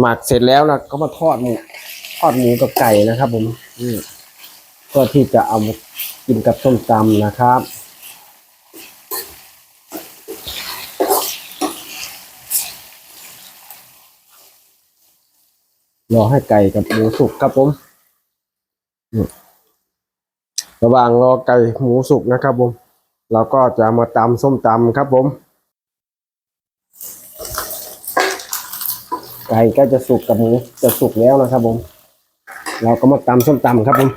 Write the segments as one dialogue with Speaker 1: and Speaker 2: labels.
Speaker 1: หมักเสร็จแล้วนะก็มาทอดหมูทอดหมูกับไก่นะครับ ผมอืมเพื่อที่จะเอามากินกับส้มตำนะครับรอให้ไก่กับหมูสุกครับผมอืมระหว่างรอไก่หมูสุกนะครับผม เราก็จะมาตำส้มตำครับผม ไก่ก็จะสุกกับหมูจะสุกแล้วนะครับผม เราก็มาตำส้มตำครับผม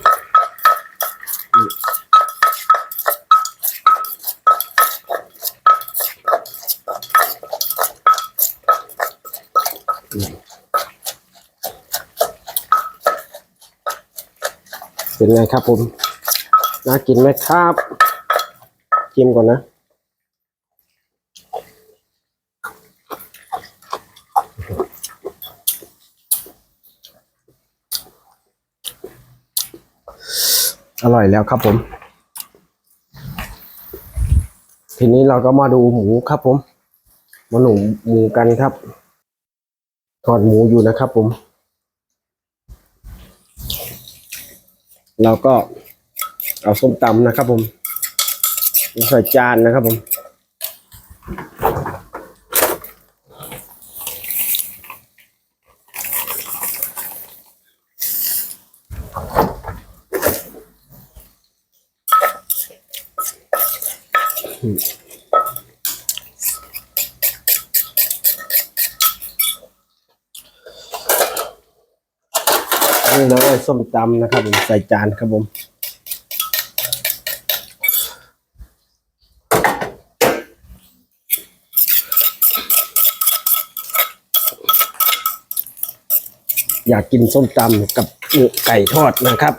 Speaker 1: เป็นไงครับผมน่ากินไหมครับชิมก่อนนะ อร่อยแล้วครับผม ทีนี้เราก็มาดูหมูครับผม มาหนุ่มหมูกันครับทอดหมูอยู่นะครับผม เราก็เอาส้มตำนะครับผมใส่จานนะครับผม นี่เลยส้มตำนะครับผมใส่จานครับผมอยากกินส้มตำกับไก่ทอดนะครับ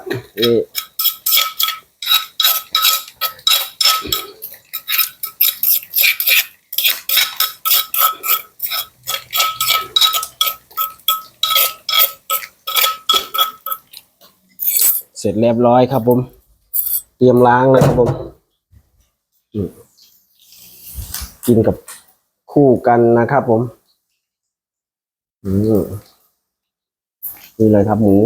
Speaker 1: เสร็จเรียบร้อยครับผม เตรียมล้างนะครับผมกินกับคู่กันนะครับผมอืมนี่เลยครับหมู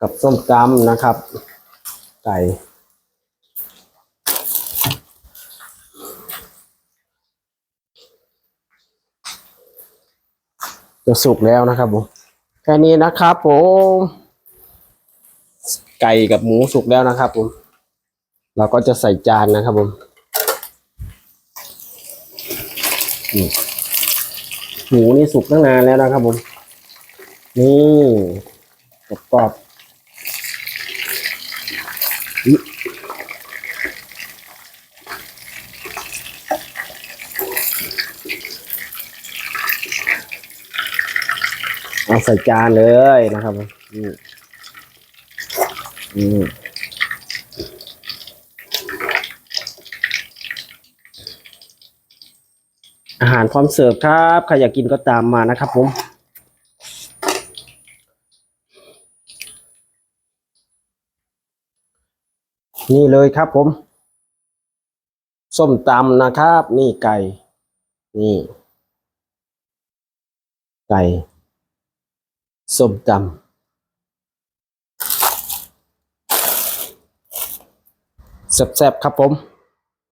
Speaker 1: กับส้มตำนะครับ ไก่จะสุกแล้วนะครับผม แค่นี้นะครับผม ไก่กับหมูสุกแล้วนะครับ ผม เราก็จะใส่จานนะครับผมหมูนี่สุกตั้งนานแล้วนะครับ ผม นี่กรอบกรอบเอาใส่จานเลยนะครับผ อาหารพร้อมเสิร์ฟครับใครอยากกินก็ตามมานะครับผมนี่เลยครับผม ส้มตำนะครับ นี่ไก่ นี่ ไก่ ส้มตำ แซ่บๆครับผม